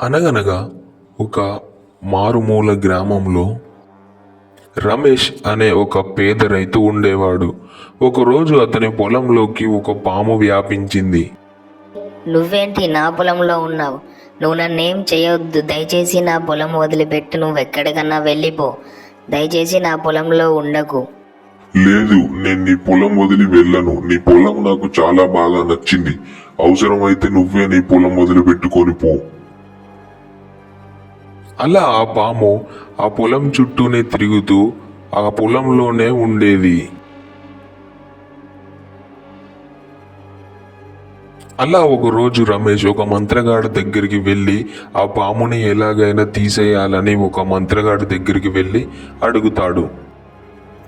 అనగనగా ఒక మారుమూల గ్రామంలో రమేష్ అనే ఒక పేద రైతు ఉండేవాడు. ఒకరోజు అతని పొలంలోకి ఒక పాము వ్యాపించింది. నువ్వేంటి నా పొలంలో ఉన్నావు? నువ్వు నన్నేం చేయొద్దు. దయచేసి నా పొలం వదిలిపెట్టి. నువ్వు ఎక్కడికన్నా వెళ్ళిపో. దయచేసి నా పొలంలో ఉండకు. లేదు నేను నీ పొలం వదిలి వెళ్ళను. నీ పొలం నాకు చాలా బాగా నచ్చింది. అవసరమైతే నువ్వే నీ పొలం వదిలి పెట్టుకొని పో. అలా ఆ పాము ఆ పొలం చుట్టూనే తిరుగుతూ ఆ పొలంలోనే ఉండేది. అలా ఒక రోజు రమేష్ ఒక మంత్రగాడి దగ్గరికి వెళ్ళి ఆ పాముని ఎలాగైనా తీసేయాలని ఒక మంత్రగాడి దగ్గరికి వెళ్ళి అడుగుతాడు.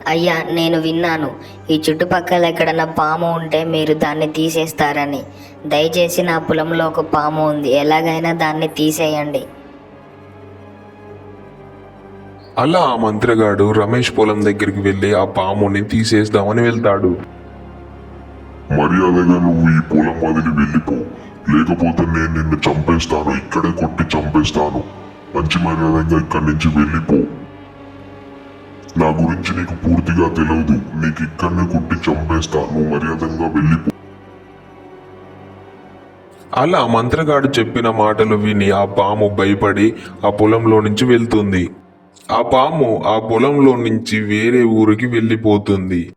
అయ్యా నేను విన్నాను. ఈ చుట్టుపక్కల ఎక్కడన్నా పాము ఉంటే మీరు దాన్ని తీసేస్తారని. దయచేసి నా పొలంలో ఒక పాము ఉంది. ఎలాగైనా దాన్ని తీసేయండి. అలా ఆ మంత్రగాడు రమేష్ పొలం దగ్గరికి వెళ్ళి ఆ పాముని తీసేద్దామని వెళ్తాడు. మర్యాదగా నువ్వు ఈ పొలం వదిలి వెళ్ళిపో. లేకపోతే నేను నిన్ను చంపేస్తాను. ఇక్కడే కొట్టి చంపేస్తాను. మంచి మర్యాదగా ఇక్కడి నుంచి వెళ్ళిపో. నా గురించి నీకు పూర్తిగా తెలియదు నీకు ఇక్కడనే కొట్టి చంపేస్తా. నువ్వు మర్యాదగా వెళ్ళిపో. అలా మంత్రగాడు చెప్పిన మాటలు విని ఆ పాము భయపడి ఆ పొలంలో నుంచి వెళ్తుంది. ఆ పాము ఆ పొలంలో నుంచి వేరే ఊరికి వెళ్ళిపోతుంది.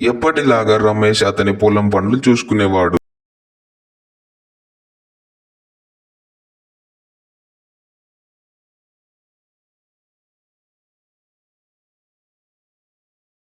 ఎప్పటిలాగా రమేష్ అతని పొలం పనులు చూసుకునేవాడు.